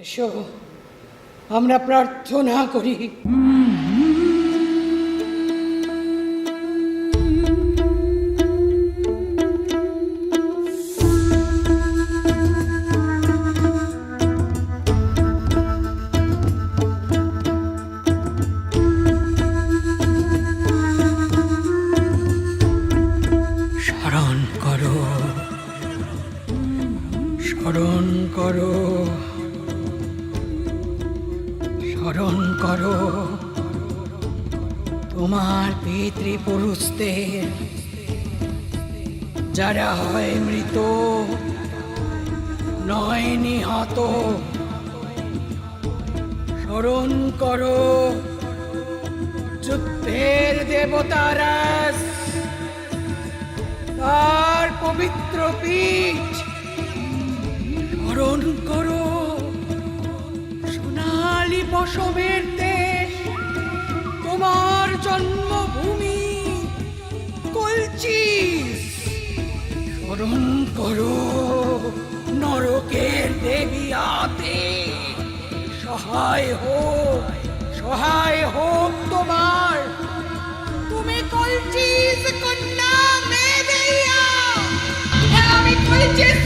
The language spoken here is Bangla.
এসো আমরা প্রার্থনা করি। স্মরণ করো স্মরণ করো। স্মরণ করো। তোমার পিতৃপুরুষদের যারা হয় মৃত, নয় নিহত, স্মরণ করো। যুদ্ধের দেবতারা তার পবিত্র পীঠ স্মরণ করো। পশমের দেশ, তোমার জন্মভূমি কলচিস। স্মরণ করো, নরকের দেবী আতে। সহায় হোক সহায় হোক তোমার। তুমি কলচিস কন্যা মেয়ে আমি কলচিস